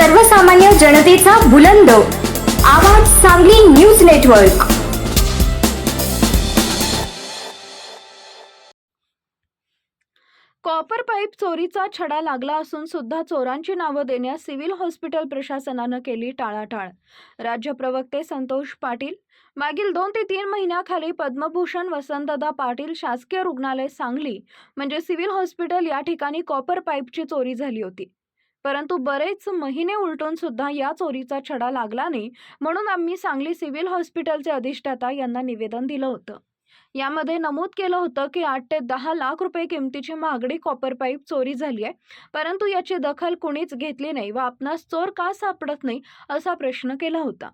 सर्वसामान्य जनतेचा बुलंद. आवाज Sangli news network. Copper pipe चोरीचा छडा लागला असून सुद्धा चोरांची नावं देण्यास सिव्हिल हॉस्पिटल प्रशासनानं केली टाळाटाळ. राज्य प्रवक्ते संतोष पाटील मागील दोन ते तीन महिन्याखाली पद्मभूषण वसंतदा पाटील शासकीय रुग्णालय सांगली म्हणजे सिव्हिल हॉस्पिटल या ठिकाणी कॉपर पाईपची चोरी झाली होती. परंतु बरेच महिने उलटून सुद्धा या चोरीचा छडा लागला नाही म्हणून आम्ही सांगली सिव्हिल हॉस्पिटलचे अधिष्ठाता यांना निवेदन दिलं होतं. यामध्ये नमूद केलं होतं की आठ ते दहा लाख रुपये किमतीची महागडी कॉपर पाईप चोरी झाली आहे. परंतु याची दखल कुणीच घेतली नाही व आपणास चोर का सापडत नाही असा प्रश्न केला होता.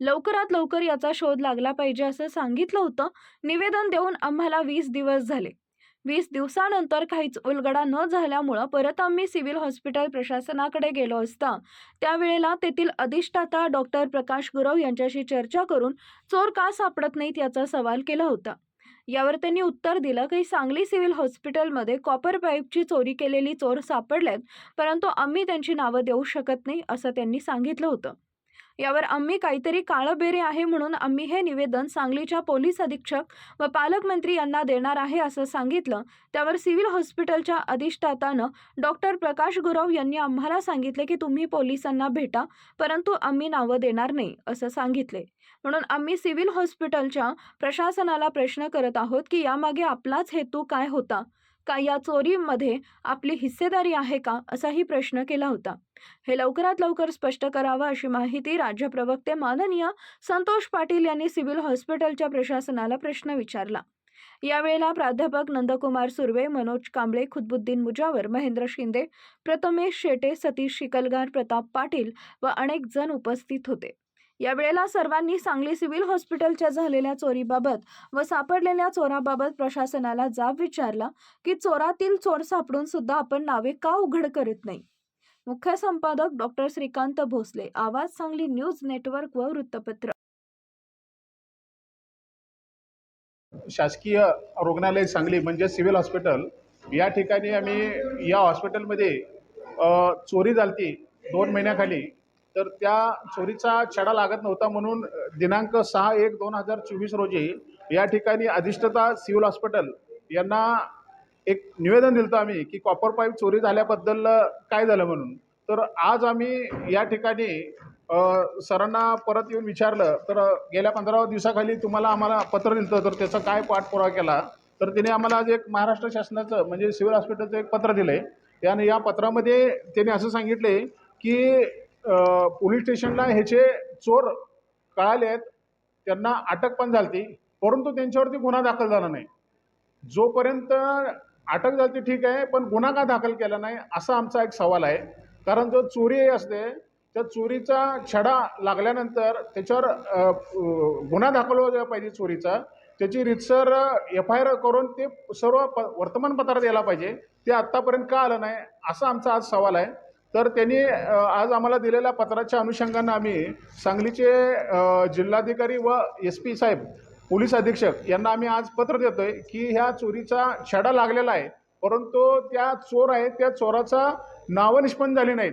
लवकरात लवकर याचा शोध लागला पाहिजे असं सांगितलं होतं. निवेदन देऊन आम्हाला वीस दिवस झाले. वीस दिवसानंतर काहीच उलगडा न झाल्यामुळं परत आम्ही सिव्हिल हॉस्पिटल प्रशासनाकडे गेलो असता. त्यावेळेला तेथील अधिष्ठाता डॉक्टर प्रकाश गुरव यांच्याशी चर्चा करून चोर का सापडत नाहीत याचा सवाल केला होता. यावर त्यांनी उत्तर दिलं की सांगली सिव्हिल हॉस्पिटलमध्ये कॉपर पाईपची चोरी केलेली चोर सापडल्यात परंतु आम्ही त्यांची नावं देऊ शकत नाही असं त्यांनी सांगितलं होतं. यावर आम्ही काहीतरी काळबेरे आहे म्हणून आम्ही हे निवेदन सांगलीच्या पोलीस अधीक्षक व पालकमंत्री यांना देणार आहे असं सांगितलं. त्यावर सिव्हिल हॉस्पिटलच्या अधिष्ठातानं डॉक्टर प्रकाश गुरव यांनी आम्हाला सांगितले की तुम्ही पोलिसांना भेटा परंतु आम्ही नावं देणार नाही असं सांगितले. म्हणून आम्ही सिव्हिल हॉस्पिटलच्या प्रशासनाला प्रश्न करत आहोत की यामागे आपलाच हेतू काय होता? का या चोरीमध्ये आपली हिस्सेदारी आहे का असाही प्रश्न केला होता. हे लवकरात लवकर स्पष्ट करावं अशी माहिती राज्य प्रवक्ते माननीय संतोष पाटील यांनी सिव्हिल हॉस्पिटलच्या प्रशासनाला प्रश्न विचारला. यावेळेला प्राध्यापक नंदकुमार सुर्वे मनोज कांबळे खुदबुद्दीन मुजावर महेंद्र शिंदे प्रथमेश शेटे सतीश शिकलगार प्रताप पाटील व अनेक जण उपस्थित होते. यावेळेला सर्वांनी सांगली सिव्हिल हॉस्पिटलच्या झालेल्या चोरीबाबत व सापडलेल्या चोराबाबत प्रशासनाला जाब विचारला की चोरातील चोर सापडून सुद्धा आपण नावे का उघड करत नाही? मुख्य संपादक डॉक्टर श्रीकांत भोसले आवाज सांगली न्यूज नेटवर्क व वृत्तपत्र. शासकीय रुग्णालय सांगली म्हणजे सिव्हिल हॉस्पिटल. या ठिकाणी आम्ही या हॉस्पिटलमध्ये चोरी झालती दोन महिन्याखाली. तर त्या चोरीचा छडा लागत नव्हता म्हणून दिनांक सहा एक दोन हजार चोवीस रोजी या ठिकाणी अधिष्ठता सिव्हिल हॉस्पिटल यांना एक निवेदन दिलं होतं आम्ही की कॉपर पाईप चोरी झाल्याबद्दल काय झालं म्हणून. तर आज आम्ही या ठिकाणी सरांना परत येऊन विचारलं तर गेल्या पंधरा दिवसाखाली तुम्हाला आम्हाला पत्र दिलं तर त्याचा काय पाठपुरावा केला? तर तिने आम्हाला आज एक महाराष्ट्र शासनाचं म्हणजे सिव्हिल हॉस्पिटलचं एक पत्र दिलं आहे आणि या पत्रामध्ये त्याने असं सांगितले की पोलीस स्टेशनला ह्याचे चोर कळाले आहेत. त्यांना अटक पण झाली परंतु त्यांच्यावरती गुन्हा दाखल झाला नाही. जोपर्यंत अटक झाली ठीक आहे पण गुन्हा का दाखल केला नाही असा आमचा एक सवाल आहे. कारण जो चोरी असते त्या चोरीचा छडा लागल्यानंतर त्याच्यावर गुन्हा दाखल व्हायला पाहिजे चोरीचा. त्याची रितसर एफ आय आर करून ते सर्व प वर्तमानपत्रात यायला पाहिजे. ते आत्तापर्यंत का आलं नाही असा आमचा आज सवाल आहे. तर त्यांनी आज आम्हाला दिलेल्या पत्राच्या अनुषंगानं आम्ही सांगलीचे जिल्हाधिकारी व एस पी साहेब पोलीस अधीक्षक यांना आम्ही आज पत्र देतो आहे की ह्या चोरीचा छडा लागलेला आहे परंतु त्या चोर आहेत त्या चोराचा नावं निष्पन्न झाली नाहीत.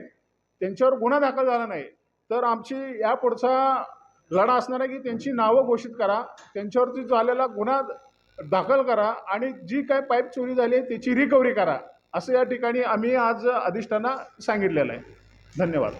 त्यांच्यावर गुन्हा दाखल झाला नाही. तर आमची या पुढचा लढा असणार आहे की त्यांची नावं घोषित करा त्यांच्यावरती झालेला गुन्हा दाखल करा आणि जी काय पाईप चोरी झाली आहे त्याची रिकव्हरी करा. असं या ठिकाणी आम्ही आज अधिष्ठाना सांगितलेलं आहे. धन्यवाद.